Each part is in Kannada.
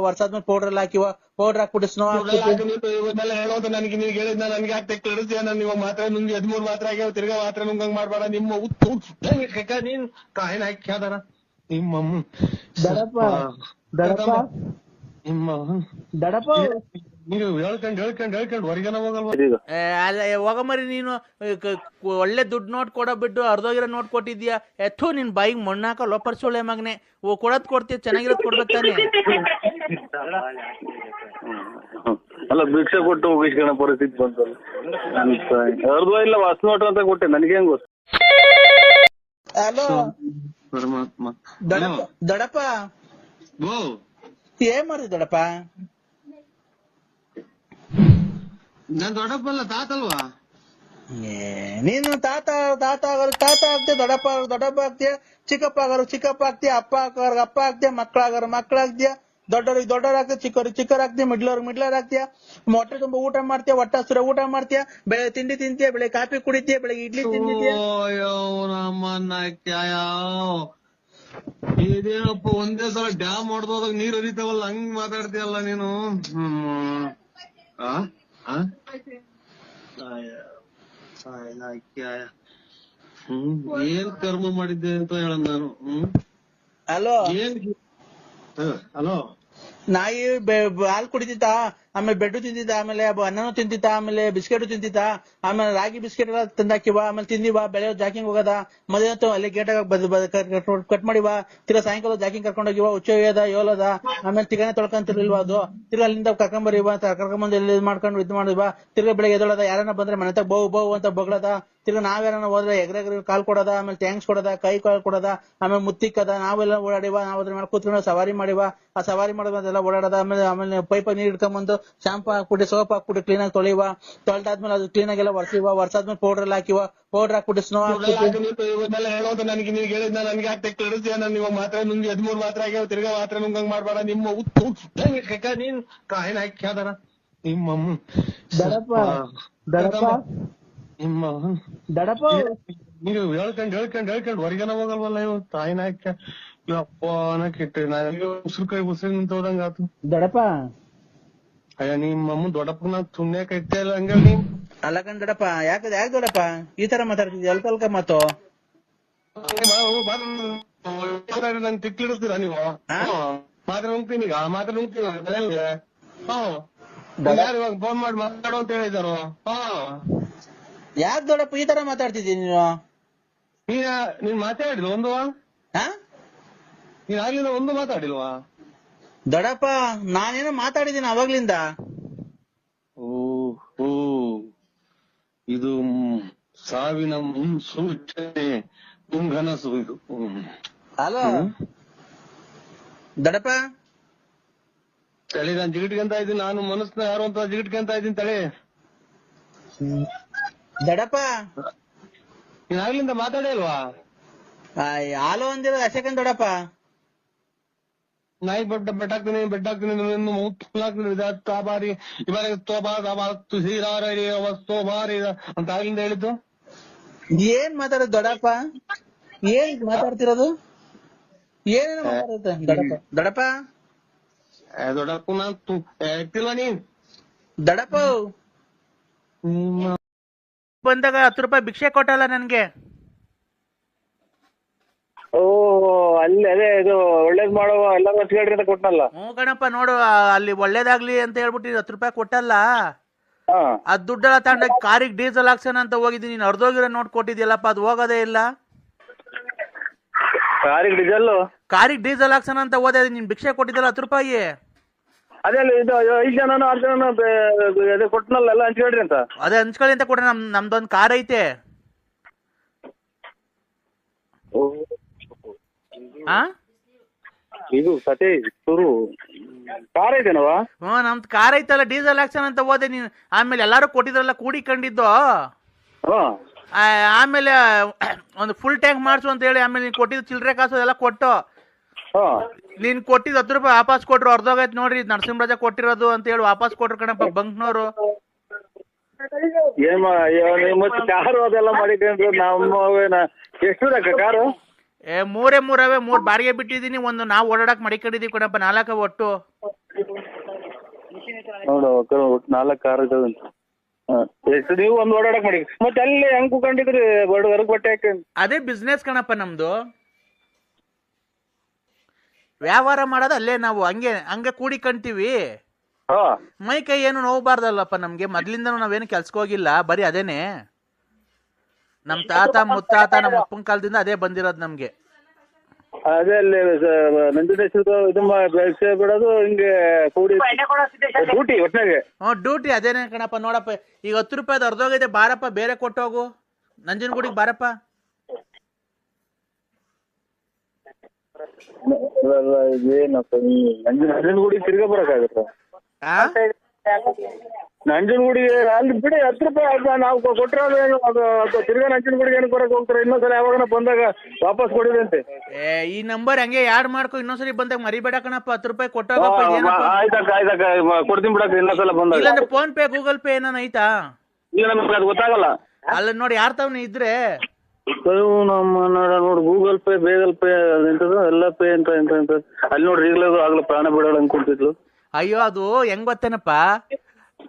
ವರ್ಷಾದ್ಮೇಲೆ ಪೌಡರ್ ಎಲ್ಲ ಹಾಕಿವ ಪೌಡರ್ ಹಾಕ್ಬಿಟ್ಟು ಸ್ನೋ ಇವನ್ನೆಲ್ಲ ಹೇಳೋದು ನನಗೆ ನೀನು ಹೇಳಿದ್ನ ನನ್ಗೆ ಯಾಕೆ ತಿಳಿಸ್ತೀಯ ನಾನು ಇವಾಗ ಮಾತ್ರ ನಿಮ್ಗೆ ಹದಿಮೂರು ಮಾತ್ರ ಆಗ್ಯಾವ ತಿರ್ಗಾ ಮಾತ್ರ ನುಂಗಂಗ್ ಮಾಡ್ಬೇಡ ನಿಮ್ಮ ಉತ್ತು ಕಕ್ಕ ನೀನ್. ಕಾಯಿನ ಹಾಕಿ ಕೇಳ್ದಾರ. ನಿಮ್ಮ. ದಡಪ ದಡಪ ನಿಮ್ಮ ದಡಪ ನೀವು ಹೇಳ್ಕೊಂಡ್ ಹೇಳ್ಕೊಂಡ್ ಹೇಳ್ಕೊಂಡ್ ಹೊರಗೆನ ಹೋಗಲ್ವಾ? ಏ, ಅಲ್ಲ ಏ, ಹೋಗಮರಿ ನೀನು ಏ, ಕ- ಕ- ಒಳ್ಳೆ ದುಡ್ಡು ನೋಟ್ ಕೊಡೋ ಬಿಟ್ಟು ಅರ್ಧೋಗಿರೋ ನೋಟ್ ಕೊಟ್ಟಿದ್ಯಾ ಎತ್ತು ನಿನ್ ಬಾಯಿಗೆ ಮಣ್ಣಾಕ ಲೋಪರ್ಸೋಳೆ ಮಗನೆ. ಓ ಕೊಡೋದ್ ಕೊಡ್ತೀಯ ಚೆನ್ನಾಗಿರೋದ್ ಕೊಡ್ಬೇಕು ತಾನೆ. ಅಲ್ಲ ಭಿಕ್ಷೆ ಕೊಟ್ಟು ಹೋಗಿಸ್ಕೊಳ್ಳೋ ಪರಿಸ್ಥಿತಿ ಬಂತಲ್ಲ. ಅರ್ಧ ಇಲ್ಲ ಹೊಸ ನೋಟ ಅಂತ ಕೊಟ್ಟೆ ನನಗೆ ಹೆಂಗ್ ಗೊತ್ತು? ಹಲೋ. ಪರಮಾತ್ಮ. ದಡಪ ದಡಪ ಓ. ಏನ್ ಮಾಡಿ ದಡಪ ನಾನ್ ದೊಡ್ಡಪ್ಪಲ್ಲ ತಾತಲ್ವಾ ಏ, ನೀನು ತಾತ ತಾತ ಆಗೋರು ತಾತ ಆಗ್ತೀಯ ದೊಡ್ಡಪ್ಪ ಆಗೋರು ದೊಡ್ಡಪ್ಪ ಆಗ್ತೀಯ ಚಿಕ್ಕಪ್ಪ ಆಗೋರು ಚಿಕ್ಕಪ್ಪ ಆಗ್ತೀಯ ಅಪ್ಪ ಆಗೋರು ಅಪ್ಪ ಆಗ್ತೀಯ ಮಕ್ಕಳಾಗೋರು ಮಕ್ಕಳಾಗ್ತೀಯ ದೊಡ್ಡವ್ರಿಗೆ ದೊಡ್ಡವ್ರು ಆಗ್ತೀಯ ಚಿಕ್ಕವ್ರಿಗೆ ಚಿಕ್ಕರ್ ಆಗ್ತೀಯ ಮಿಡ್ಲವ್ರಿಗೆ ಮಿಡ್ಲರ್ ಆಗ್ತೀಯ ಹೊಟ್ಟೆ ತುಂಬಾ ಊಟ ಮಾಡ್ತೀಯ ಹೊಟ್ಟೆ ಹಸಿರ ಊಟ ಮಾಡ್ತೀಯ ಬೆಳೆ ತಿಂಡಿ ತಿಂತೀಯ ಬೆಳೆ ಕಾಫಿ ಕುಡಿತೀಯ ಬೆಳಗ್ಗೆ ಇಡ್ಲಿ ತಿಂತೀಯ ಅಯ್ಯೋ ನಮ್ಮನ್ನ ಕ್ಯಾಯ ಇದೇನಪ್ಪ ಒಂದೇ ಸಲ ಡ್ಯಾಮ್ ಹೊಡ್ದೋದಾಗ ನೀರ್ ಹರಿತಾವಲ್ಲ ಹಂಗ್ ಮಾತಾಡ್ತೀಯಲ್ಲ ನೀನು ಹ್ಮ್. ಆ? ಕ್ಯಾಯ. ಹ್ಮ್ ಏನ್ ಕರ್ಮ ಮಾಡಿದ್ದೆ ಅಂತ ಹೇಳ ನಾನು ಹ್ಮ್? ಹಲೋ? ಏನ್ ಹಲೋ? ನಾಯಿ ಹಾಲ್ ಕುಡಿತಿತ್ತ ಆಮೇಲೆ ಬೆಡ್ಡು ತಿಂತಿದ್ದ ಆಮೇಲೆ ಅನ್ನನೂ ತಿಂತಿತ್ತ ಆಮೇಲೆ ಬಿಸ್ಕೆಟ್ ತಿಂತಿತ್ತ ಆಮೇಲೆ ರಾಗಿ ಬಿಸ್ಕೆಟ್ ಎಲ್ಲ ತಂದಾಕಿವ ಆಮೇಲೆ ತಿಂದಿವ ಬೆಳೆ ಜಾಕಿಂಗ್ ಹೋಗದ ಹೊತ್ತು ಅಲ್ಲಿ ಗೇಟ್ ಕಟ್ ಮಾಡಿವ ತಿರ್ಗಾ ಸಾಯಂಕಾಲ ಜಾಕಿಂಗ್ ಕರ್ಕೊಂಡ್ ಹೋಗಿವ ಉಚ್ಚ ಹೋಗ್ಯದ ಯೋಲದ ಆಮೇಲೆ ತಿಗನೆ ತೊಳ್ಕೊಂತಿರ್ಲಿಲ್ವ ಅದು, ತಿರ್ಗಾ ಅಲ್ಲಿಂದ ಕರ್ಕೊಂಡ್ ಬರೀವ ಕರ್ಕೊಂಡ್ ಬಂದು ಇಲ್ಲಿ ಮಾಡ್ಕೊಂಡು ಇದು ಮಾಡಿವ ತಿರ್ಗಾ ಬೆಳಗ್ಗೆ ಎದೊಳದ ಯಾರನ್ನ ಬಂದ್ರೆ ಮನೆ ತಗ ಬೋ ಬೋ ಅಂತ ಬಗ್ಳದ, ತಿರ್ಗಾ ನಾವೇನ ಹೋದ್ರೆ ಎಗ್ರೆಗ್ರ ಕಾಲ್ ಕೊಡದ, ಆಮೇಲೆ ಥ್ಯಾಂಕ್ಸ್ ಕೊಡದ, ಕೈ ಕಾಲ್ ಕೊಡದ, ಆಮೇಲೆ ಮುತ್ತಿಕ್ಕದ ನಾವೆಲ್ಲ ಓಡಾಡಿವ ನಾವ್ ಅದ್ರ ಮೇಲೆ ಕೂತ್ಕೊಂಡು ಸವಾರಿ ಮಾಡಿವ ಆ ಸವಾರಿ ಮಾಡೋದೆಲ್ಲ ಓಡಾಡದ, ಆಮೇಲೆ ಆಮೇಲೆ ಪೈಪ್ ನೀರ್ ಇಟ್ಕೊಂಡ್ಬಂದು ಶಾಂಪು ಹಾಕ್ಬಿಟ್ಟು ಸೋಪ್ ಹಾಕ್ಬಿಟ್ಟು ಕ್ಲೀನ್ ಆಗಿ ತೊಳಿವ ತೊಳೆದಾದ್ಮೇಲೆ ಅದು ಕ್ಲೀನ್ ಆಗಿ ಎಲ್ಲ ಒರೆಸಿವ. ಒರ್ಸಾದ್ಮೇಲೆ ಪೌಡರ್ ಎಲ್ಲ ಹಾಕಿವ. ಪೌಡರ್ ಹಾಕ್ಬಿಟ್ಟು ಸ್ನೋ ಹೇಳೋದು ನನಗೆ ನೀನ್ ಹೇಳಿದ್ನ ನನ್ಗೆ ಯಾಕೆ ತಿಳಿಸ್ತೀಯ ನಾನು ಇವಾಗ ಮಾತ್ರ ಹದಿಮೂರು ಮಾತ್ರ ಆಗ್ಯಾವ. ತಿರ್ಗಾ ಮಾತ್ರ ನುಂಗಂಗ್ ಮಾಡ್ಬೇಡ. ನಿಮ್ಮ ಕಕ್ಕ ನೀನ್? ಕಾಯಿನ ಹಾಕಿ ನಿಮ್ಮ ಅಮ್ಮ. ದಡಪ ದಡಪ ನಿಮ್ಮ ದಡಪ ನೀವು ಹೇಳ್ಕೊಂಡ್ ಹೇಳ್ಕೊಂಡ್ ಹೇಳ್ಕೊಂಡ್ ಹೊರಗೆನ ಹೋಗಲ್ವಲ್ಲ ಇವ್ ತಾಯಿನ ಹಾಕ ಅಪ್ಪ ಕೆಟ್ಟ ನಾನು ಉಸಿರು ಕೈ ಉಸಿರು ನಿಂತ ಹೋದಂಗ ಆತು ದಡಪ ಅಯ್ಯ ನಿಮ್ಮ ಅಮ್ಮ ದೊಡ್ಡಪ್ಪನ ಸುಮ್ನೆ ಕೈತೆ ಇಲ್ಲ ಹಂಗ ನೀನ್ ಅಲ್ಲ ಕಣ್ ದೊಡ್ಡಪ್ಪ ಯಾಕ ಯಾಕೆ ದೊಡ್ಡಪ್ಪ? ಈ ತರ ಮಾತಾಡ್ತಿದ್ಯ ಅಲ್ಕ ಅಲ್ಕ ಮಾತು. ನನ್ ತಿಕ್ಕಿಡಿಸ್ತೀರಾ ನೀವು? ಹಾ? ಮಾತ್ರ ನುಂಗ್ತೀನಿ ಈಗ ಮಾತ್ರ ನುಂಗ್ತೀನಿ ಮನೆಯಲ್ಲಿ ಹ್ಮ್. ಯಾರು ಇವಾಗ ಫೋನ್ ಮಾಡಿ ಮಾತಾಡು ಅಂತ ಹೇಳಿದಾರು ಹ್ಮ್. ಯಾಕೆ ದೊಡ್ಡಪ್ಪ ಈ ತರ ಮಾತಾಡ್ತಿದ್ಯ ನೀನು? ನೀನ್ ನೀನ್ ಮಾತಾಡಿಲ್ವ ಒಂದು? ಹಾ ನೀನ್ ಆಗ್ಲಿಲ್ಲ ಒಂದು ಮಾತಾಡಿಲ್ವಾ? ದೊಡ್ಡಪ್ಪ ನಾನೇನೋ ಮಾತಾಡಿದೀನಿ ಅವಾಗ್ಲಿಂದ. ಓ ಓ ಇದು ಸಾವಿನ ಮುನ್ಸೂಚನೆ ಮುಂಗನಸು ಇದು. ಹಲೋ. ದಡಪ್ಪ. ತಳಿ ನಾನು ಜಿಗಿಟ್ಕೊಂತ ಇದ್ದೀನಿ. ನಾನು ಮನಸ್ನ ಯಾರು ಅಂತ ಜಿಗಿಟ್ಕೊಂತ ಇದ್ದೀನಿ ತಳಿ. ದಡಪ್ಪ. ನೀನ್ ಆಗ್ಲಿಂದ ಮಾತಾಡೇ ಅಲ್ವಾ ಹಲೋ ಅಂದಿರೋದು ಅಂದಿರೋ ಅಶಕನ್ ದೊಡ್ಡಪ್ಪ ನಾಯಿ ಬೆಡ್ ಬೆಡ್ ಹಾಕ್ತೀನಿ ಬೆಡ್ ಹಾಕ್ತೀನಿ ಇನ್ನು ಮೂತ್ ಹಾಕ್ತೀನಿ ಆ ಬಾರಿ ಹತ್ತು ಸೀರಾರಿ ತೋಬಾರಿ ಅಂತ ಆಗ್ಲಿಂದ ಹೇಳಿದ್ದು? ಏನ್ ಮಾತಾಡೋದು ದೊಡಪ್ಪ ಏನ್ ಮಾತಾಡ್ತಿರೋದು? ಏನೇನು ಮಾತಾಡುತ್ತೆ ದೊಡಪ್ಪ ದೊಡಪ್ಪ ದೊಡಪ್ಪ ನಾನ್ ಇಟ್ಟಿಲ್ವಾ ನೀನ್? ದೊಡ್ಡಪ್ಪ ಬಂದಾಗ ಹತ್ತು ರೂಪಾಯಿ ಭಿಕ್ಷೆ ಕೊಟ್ಟಲ್ಲ ನನ್ಗೆ. ಓ ಅಲ್ಲಿ ಅದೇ ಇದು ಒಳ್ಳೇದ್ ಮಾಡುವ ಎಲ್ಲರೂ ಹಚ್ಕೊಳ್ರಿ ಅಂತ ಕೊಟ್ನಲ್ಲ ಹ್ಞೂ ಕಣಪ್ಪ ನೋಡು ಆ, ಅಲ್ಲಿ ಒಳ್ಳೇದಾಗ್ಲಿ ಅಂತ ಹೇಳ್ಬಿಟ್ಟು ಹತ್ತು ರೂಪಾಯಿ ಕೊಟ್ಟಲ್ಲ. ಹಾ. ಆ ದುಡ್ಡೆಲ್ಲ ತಗೊಂಡ ಕಾರಿಗೆ ಡೀಸೆಲ್ ಹಾಕ್ಸೋಣ ಅಂತ ಹೋಗಿದ್ದೀನಿ. ನೀನು ಅರ್ಧೋಗಿರೋ ನೋಟ್ ಕೊಟ್ಟಿದ್ಯಲ್ಲಪ್ಪ ಅದು ಹೋಗೋದೇ ಇಲ್ಲ. ಕಾರಿಗೆ ಡೀಸೆಲ್ ಕಾರಿಗೆ ಡೀಸೆಲ್ ಹಾಕ್ಸೋಣ ಅಂತ ಹೋದೆ ನೀನ್ ಭಿಕ್ಷೆ ಕೊಟ್ಟಿದ್ದಲ್ಲ ಹತ್ತು ರೂಪಾಯಿ. ಅದೇ ಅಲ್ಲಿ ಇದು ಐದು ಜನನು ಆರು ಜನನು ಬೇ- ಅದೇ ಕೊಟ್ನಲ್ಲ ಎಲ್ಲ ಹಂಚ್ಕೊಳ್ರಿ ಅಂತ. ಅದೇ ಹಂಚ್ಕೊಳ್ಳಿ ಅಂತ ಕೊಡ್ರಿ ನಮ್ ನಮ್ದೊಂದು ಕಾರ್ ಐತೆ. ಇದು ಕತೆ ಕಾರ್ ಐತೇನವ ಹ್ಞೂ ನಮ್ದು ಕಾರ್ ಐತಲ್ಲ ಡೀಸೆಲ್ ಆಕ್ಷನ್ ಅಂತ ಹೋದೆ ನೀನ್. ಆಮೇಲೆ ಎಲ್ಲಾರು ಕೊಟ್ಟಿದ್ರಲ್ಲ ಕೂಡಿ ಕಂಡಿದ್ದು? ಆಮೇಲೆ ಒಂದು ಫುಲ್ ಟ್ಯಾಂಕ್ ಮಾಡ್ಸು ಅಂತ ಹೇಳಿ ಆಮೇಲೆ ನೀನ್ ಕೊಟ್ಟಿದ್ದು ಚಿಲ್ರೆ ಕಾಸು ಎಲ್ಲ ಕೊಟ್ಟು. ಹಾ. ನೀನ್ ಕೊಟ್ಟಿದ್ದು ಹತ್ತು ರೂಪಾಯಿ ವಾಪಸ್ ಕೊಟ್ರು ಅರ್ಧೋಗೈತೆ ನೋಡ್ರಿ ನರಸಿಂಹರಾಜ ಕೊಟ್ಟಿರೋದು ಅಂತ ಹೇಳಿ ವಾಪಸ್ ಕೊಟ್ರು ಕಣಪ್ಪ ಬಂಕ್ನವರು. ಏನ್ ಮತ್ತೆ ಕಾರು ಅದೆಲ್ಲ ಮಾಡಿದ್ರೆ ನಮ್ಮ ಎಷ್ಟು ಕಾರು ಏ ಮೂರೇ ಮೂರವೇ ಮೂರ್ ಬಾಡಿಗೆ ಬಿಟ್ಟಿದೀನಿ ಒಂದು ನಾವು ಓಡಾಡಕ್ ಮಡಿಕೊಂಡಿದೀವಿ ಕಣಪ್ಪ ನಾಲ್ಕ ಒಟ್ಟು. ನೋಡು ಒಟ್ಟು ನಾಲ್ಕು ಕಾರ್ ಇದಾವೆ ಎಷ್ಟು ನೀವು ಒಂದು ಓಡಾಡಕ್ ಮಾಡಿ. ಮತ್ತೆ ಅಲ್ಲಿ ಹೆಂಗ್ ಕುಕೊಂಡಿದ್ರಿ ಬಡ ಹೊರಗ್ ಬಟ್ಟೆ ಹಾಕಿ. ಅದೇ ಬಿಸ್ನೆಸ್ ಕಣಪ್ಪ ನಮ್ದು. ವ್ಯವಹಾರ ಮಾಡೋದು ಅಲ್ಲೇ ನಾವು ಹಂಗೆ ಹಂಗೆ ಕೂಡಿಕಂತೀವಿ ಮೈ ಕೈ ಏನು ನೋವಬಾರ್ದಲ್ಲಪ್ಪ ನಮ್ಗೆ ಮೊದ್ಲಿಂದ ನಾವೇನು ಕೆಲ್ಸಕ್ಕೆ ಹೋಗಿಲ್ಲ ಬರೀ ಅದೇನೆ. ನಮ್ ತಾತ ಮುತ್ತಾತ ನಮ್ಮ ಅಪ್ಪನ ಕಾಲದಿಂದ ಅದೇ ಬಂದಿರೋದು ನಮ್ಗೆ. ಅದೇ ಅಲ್ಲಿ ನಂಜುಂಡೇಶ್ವರದ ಇದು ಬೆಳೆಸಿ ಬಿಡೋದು ಹಿಂಗೆ ಕೂಡಿ ಡ್ಯೂಟಿ ಒಟ್ನಾಗೆ ಹ್ಞೂ ಡ್ಯೂಟಿ ಅದೇನೆ ಕಣಪ್ಪ ನೋಡಪ್ಪ ಈಗ ಹತ್ತು ರೂಪಾಯಿ ಅರ್ಧೋಗೈತೆ ಬಾರಪ್ಪ ಬೇರೆ ಕೊಟ್ಟೋಗು. ನಂಜನಗೂಡಿಗೆ ಬಾರಪ್ಪ. ಅಲ್ಲ, ಇದೇನಪ್ಪ ಈ ನಂಜನ ನಂಜನಗೂಡಿ ತಿರ್ಗಾ ಬರಕ್ಕಾಗತ್ತ? ಆ? ನಂಜನಗೂಡಿಗೆ ಅಲ್ಲಿ ಬಿಡಿ ಹತ್ತು ರೂಪಾಯಿ ನಾವು ಕೊಟ್ಟರೆ ಅದು ತಿರ್ಗಾ ನಂಜನಗೂಡಿಗೆ ಏನು ಕೊಡಕ್ಕೆ ಹೋಗ್ತಾರೆ. ಇನ್ನೊಂದ್ಸಲ ಯಾವಾಗ ಬಂದಾಗ ವಾಪಸ್ ಕೊಡಿದಂತೆ. ಏ ಈ ನಂಬರ್ ಹಂಗೆ ಯಾಡ್ ಮಾಡ್ಕೊ ಇನ್ನೊಂದ್ಸರಿ ಬಂದಾಗ ಮರಿಬೇಡ ಕಣಪ್ಪ. ಹತ್ತು ರೂಪಾಯಿ ಕೊಟ್ಟಾಗ ಇದೇನಪ್ಪ ಆಯ್ತಕ್ಕ ಆಯ್ತಕ್ಕ. ಕೊಡ್ತೀನಿ ಬಿಡಕ್ಕ ಇನ್ನೊಂದ್ಸಲ ಬಂದಾಗ. ಇಲ್ಲಾಂದ್ರೆ ಫೋನ್ ಪೇ ಗೂಗಲ್ ಪೇ ಏನಾನ ಐತಾ? ಇಲ್ಲ ನಮ್ಗೆ ಅದು ಗೊತ್ತಾಗಲ್ಲ. ಅಲ್ಲ ನೋಡಿ ಯಾರ್ ತವನ ಇದ್ರೆ? ನಮ್ಮ ನೋಡ ನೋಡಿ ಗೂಗಲ್ ಪೇ ಬೇಗಲ್ ಪೇ ಎಂತದ? ಎಲ್ಲ ಪೇ ಅಂತ ಎಂತ ಎಂತ. ಅಲ್ಲಿ ನೋಡ್ರಿ ಈಗಲೇ ಆಗ್ಲ ಪ್ರಾಣ ಬಿಡೋಣ ಅನ್ಕೊಂತಿದ್ಲು ಅಯ್ಯೋ ಅದು ಹೆಂಗ್ ಗೊತ್ತೇನಪ್ಪ?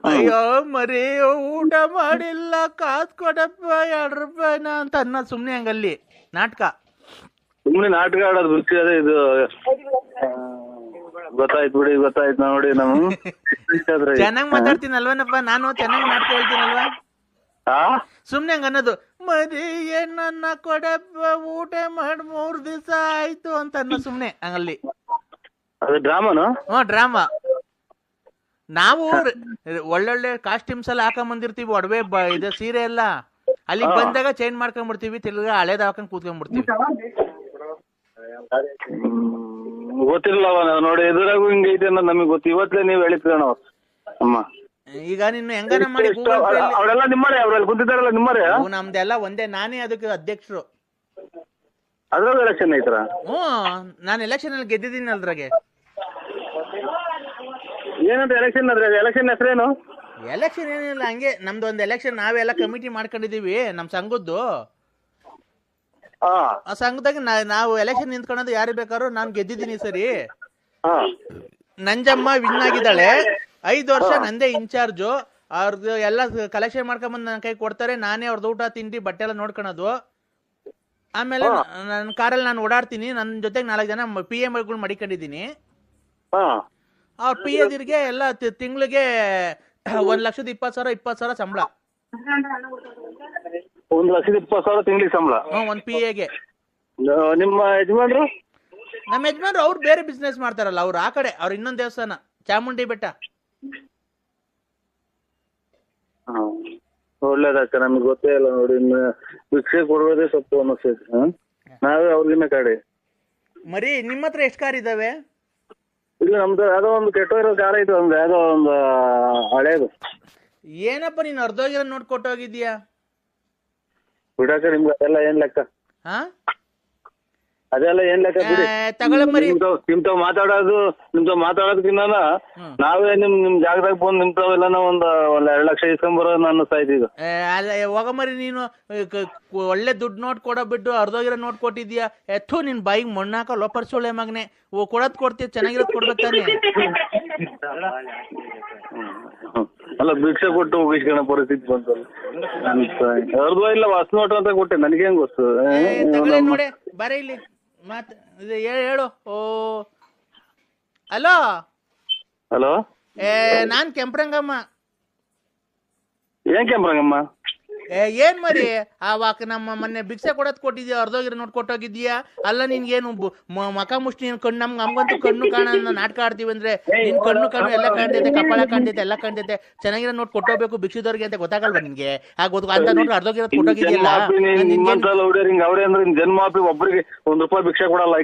ಅಯ್ಯೋ ಮರಿ ಊಟ ಮಾಡಿಲ್ಲ ಕಾಸ್ ಕೊಡಪ್ಪ ಎರಡ್ ರೂಪಾಯಿನ ಅಂತ ಅನ್ನ ಸುಮ್ನೆ ಹಂಗಲ್ಲಿ. ನಾಟಕ. ಸುಮ್ನೆ ನಾಟಕ ಆಡೋದು ಬಿಡ್ಸಿ ಅದೇ ಇದು? ಆ, ಗೊತ್ತಾಯ್ತು ಬಿಡಿ ಗೊತ್ತಾಯ್ತು ನೋಡಿ ನಾವು. ಚೆನ್ನಾಗ್ ಮಾತಾಡ್ತೀನಲ್ವನಪ್ಪ ನಾನು ಚೆನ್ನಾಗ್ ನಾಟಕ ಹೇಳ್ತೀನಲ್ವಾ? ಆ? ಸುಮ್ನೆ ಹಂಗ ಅನ್ನೋದು ಮರಿ ಏನನ್ನ ಕೊಡಪ್ಪ ಊಟ ಮಾಡಿ ಮೂರ್ ದಿವಸ ಆಯ್ತು ಅಂತ ಅನ್ನೋ ಸುಮ್ನೆ ಹಂಗಲ್ಲಿ. ಅದು ಡ್ರಾಮಾನು? ಹ್ಮ್ ಡ್ರಾಮಾ. ನಾವು ಒಳ್ಳೊಳ್ಳೆ ಕಾಸ್ಟ್ಯೂಮ್ಸ್ ಎಲ್ಲ ಹಾಕೊಂಡ್ ಬಂದಿರ್ತೀವಿ ಒಡವೆ ಇದೆ ಸೀರೆ ಎಲ್ಲ. ಅಲ್ಲಿಗೆ ಬಂದಾಗ ಚೇಂಜ್ ಮಾಡ್ಕೊಂಡ್ಬಿಡ್ತೀವಿ ತಿರ್ಗಾ ಹಳೇದ್ ಹಾಕೊಂಡ್ ಕೂತ್ಕೊಂಡ್ಬಿಡ್ತೀವಿ ಬಿಡ್ತೀವಿ ಗೊತ್ತಿಲ್ಲ ನೋಡಿ ಎದುರಾಗೂ ಹಿಂಗ ಐತೆ ಅನ್ನೋದು ನಮಗೆ ಗೊತ್ತು. ಇವತ್ತೇ ನೀವು ಹೇಳಿದ್ರಿ ನಾವು ಅಮ್ಮ. ಈಗ ನಿನ್ನ ಹೆಂಗಾನ ಮಾಡಿ ಅವರೆಲ್ಲ ನಿಮ್ಮರೇ ಅವರಲ್ಲಿ ಕುಂತಿದ್ದಾರಲ್ಲ ನಿಮ್ಮರೇ? ನಮ್ದೆಲ್ಲ ಒಂದೇ ನಾನೇ ಅದಕ್ಕೆ ಅಧ್ಯಕ್ಷರು. ಅದ್ರಲ್ಲಿ ಎಲೆಕ್ಷನ್ ಐತರ ಹ್ಞೂ ನಾನು ಎಲೆಕ್ಷನ್ ಅಲ್ಲಿ ಗೆದ್ದಿದ್ದೀನಿ ಅದ್ರಾಗೆ. ಏನಂತ ಎಲೆಕ್ಷನ್ ಅದ್ರ ಎಲೆಕ್ಷನ್ ಹೆಸರೇನು? ಎಲೆಕ್ಷನ್ ಏನಿಲ್ಲ ಹಂಗೆ. ನಮ್ದು ಒಂದು ಎಲೆಕ್ಷನ್ ನಾವೆಲ್ಲ ಕಮಿಟಿ ಮಾಡ್ಕೊಂಡಿದೀವಿ ನಮ್ಮ ಸಂಘದ್ದು. ಹಾ. ಆ ಸಂಘದಾಗ ನಾ- ನಾವು ಎಲೆಕ್ಷನ್ ನಿಂತ್ಕೊಳ್ಳೋದು ಯಾರು ಬೇಕಾದ್ರು ನಾನು ಗೆದ್ದಿದ್ದೀನಿ ಸರಿ. ಹಾ. ನಂಜಮ್ಮ ವಿನ್ ಆಗಿದ್ದಾಳೆ. ಐದು ವರ್ಷ ನಂದೇ ಇನ್ಚಾರ್ಜು. ಅವ್ರದ್ದು ಎಲ್ಲ ಕಲೆಕ್ಷನ್ ಮಾಡ್ಕೊಂಬಂದು ನನ್ನ ಕೈ ಕೊಡ್ತಾರೆ. ನಾನೇ ಅವ್ರದ್ದು ಊಟ ತಿಂಡಿ ಬಟ್ಟೆ ಎಲ್ಲ ನೋಡ್ಕೊಳೋದು. ಆಮೇಲೆ ನನ್ನ ಕಾರಲ್ಲಿ ನಾನು ಓಡಾಡ್ತೀನಿ. ನನ್ನ ಜೊತೆಗೆ ನಾಲ್ಕು ಜನ ಪಿ ಎಮ್ಗಳು ಮಡಿಕೊಂಡಿದ್ದೀನಿ. ಹಾ. ಅವ್ರ ಪಿ ಎದಿರಿಗೆ ಎಲ್ಲ ತಿಂಗಳಿಗೆ ಒಂದ್ ಲಕ್ಷದ ಇಪ್ಪತ್ ಸಾವಿರ ಇಪ್ಪತ್ ಸಾವಿರ ಸಂಬಳ. ಒಂದ್ ಲಕ್ಷದ ಇಪ್ಪತ್ ಸಾವಿರ ತಿಂಗಳಿಗೆ ಸಂಬಳ. ಹ್ಮ್ ಒಂದು ಪಿ ಎಗೆ ನಿಮ್ಮ ಯಜಮಾನ್ರು? ನಮ್ಮ ಯಜಮಾನ್ರು ಅವ್ರು ಬೇರೆ ಬಿಸ್ನೆಸ್ ಮಾಡ್ತಾರಲ್ಲ ಅವ್ರು ಆ ಕಡೆ ಅವ್ರ ಇನ್ನೊಂದ್ ದೇವಸ್ಥಾನ ಚಾಮುಂಡಿ ಬೆಟ್ಟ. ಒಳ್ಳೇದಕ್ಕ ಒಳ್ಳೇದಾಕ ನಮ್ಗೆ ಗೊತ್ತೇ ಇಲ್ಲ ನೋಡಿ ಭಿಕ್ಷೆ ಕೊಡೋದೇ ಸ್ವಲ್ಪ ಅನ್ನಿಸ್ತೈತಿ? ನಾವೇ ಅವ್ರಿಗಿನ್ನ ಕಡೆ. ಮರಿ ನಿಮ್ಮ ಹತ್ರ ಎಷ್ಟು ಕಾರ್ ಇದಾವೆ? ಇಲ್ಲ ನಮ್ದು ಯಾವ್ದೋ ಒಂದು ಕೆಟ್ಟೋಗಿರೋ ಕಾರ ಐತೆ ಒಂದು ಯಾವ್ದೋ ಒಂದು ಹಳೇದು. ಏನಪ್ಪ ನೀನು ಅರ್ಧೋಗಿರೋ ನೋಡ್ಕೊಟ್ಟೋಗಿದ್ಯಾ ಬಿಡಾಕ ನಿಮ್ಗೆ ಅದೆಲ್ಲ ಏನ್ ಲೆಕ್ಕ? ಹಾ? ಅದೆಲ್ಲ ಏನ್ ಲೆಕ್ಕ ಬಿಡಿ? ಮರಿ. ನಿಮ್ತಾವ್ ನಿಮ್ತಾವ್ ಮಾತಾಡೋದು ನಿಮ್ತಾವ್ ಮಾತಾಡೋದಕ್ಕಿನ್ನ ಹ್ಮ್. ನಾವೇ ನಿಮ್ ನಿಮ್ ಜಾಗದಾಗ ಬಂದು ನಿಮ್ತಾವೆಲ್ಲ ಒಂದ್ ಒಂದ್ ಎರಡ್ ಲಕ್ಷ ಇಸ್ಕೊಂಬರೋ ಅನ್ನಿಸ್ತಾ ಈಗ ಏ, ಅಲ್ಲ ಹೋಗ ಮರಿ ನೀನು. ಏ, ಕ- ಕ- ಒಳ್ಳೆ ದುಡ್ಡು ನೋಟ್ ಕೊಡ ಬಿಟ್ಟು ಅರ್ಧೋಗಿರೋ ನೋಟ್ ಕೊಟ್ಟಿದ್ಯಾ ಎತ್ತು ನಿನ್ ಬಾಯಿಗೆ ಮಣ್ಣಾಕ ಲೋಪರ್ಸೋಳೆ ಮಗನೆ. ಓ ಕೊಡೋದ್ ಕೊಡ್ತೀಯ ಚೆನ್ನಾಗಿರೋದ್ ಕೊಡ್ಬೇಕು ತಾನೆ. ಹ್ಮ್. ಅಲ್ಲ ಭಿಕ್ಷೆ ಕೊಟ್ಟು ಮುಗಿಸ್ಕೊಳೋ ಪರಿಸ್ಥಿತಿ ಬಂತಲ್ಲ. ಅರ್ಧ ಇಲ್ಲ ಹೊಸ ನೋಟ್ ಅಂತ ಕೊಟ್ಟೆ. ನನಗೇನ್ ಗೊತ್ತು? ಏ, ತಗೊಳ್ಳಿ ನೋಡೆ ಬರ ಇಲ್ಲಿ. ಮಾತ್ ಇದು ಹೇಳ್- ಹೇಳು. ಓ. ಹಲೋ? ಹಲೋ? ಏ ನಾನ್ ಕೆಂಪ್ರಂಗಮ್ಮ. ಏನ್ ಕೆಂಪ್ರಂಗಮ್ಮ? ಏನ್ ಮರಿ? ಆವಾಗ ನಮ್ಮ ಮೊನ್ನೆ ಭಿಕ್ಷೆ ಕೊಡೋದ್ ಕೊಟ್ಟಿದ್ಯಾ? ಅರ್ಧೋಗಿರೋ ನೋಡ್ ಕೊಟ್ಟೋಗಿದ್ಯಾ ಅಲ್ಲ ನಿನ್ಗೇನು ಮಕ ಮುಷ್ಟಿ ನಿನ್ ಕಣ್ಣು ನಮ್ಗೆ ನಮ್ಗಂತೂ ಕಣ್ಣು ಕಾಣ ನಾಟಕ ಆಡ್ತೀವಿ ಅಂದ್ರೆ ನಿನ್ ಕಣ್ಣು ಕಣ್ಣು ಎಲ್ಲ ಕಾಣ್ತೈತೆ ಕಪಾಳ ಕಾಣ್ತೈತೆ ಎಲ್ಲ ಕಾಣ್ತೈತೆ. ಚೆನ್ನಾಗಿರೋ ನೋಟ್ ಕೊಟ್ಟೋಗ್ಬೇಕು ಭಿಕ್ಷದವ್ರಿಗೆ ಅಂತ ಗೊತ್ತಾಗಲ್ವಾ ನಿನ್ಗೆ? ಆ ಗೊತ್ತು ಅಂತ ನೋಡ್ರಿ ಅರ್ಧೋಗಿರೋದ್ ಕೊಟ್ಟೋಗಿದ್ಯಲ್ಲ? ಅವ್ರೆ ಅಂದ್ರೆ ಜನ್ಮಾಪಿ ಒಬ್ರಿಗೆ ಒಂದ್ ರೂಪಾಯಿ ಭಿಕ್ಷೆ ಕೊಡಲ್ಲ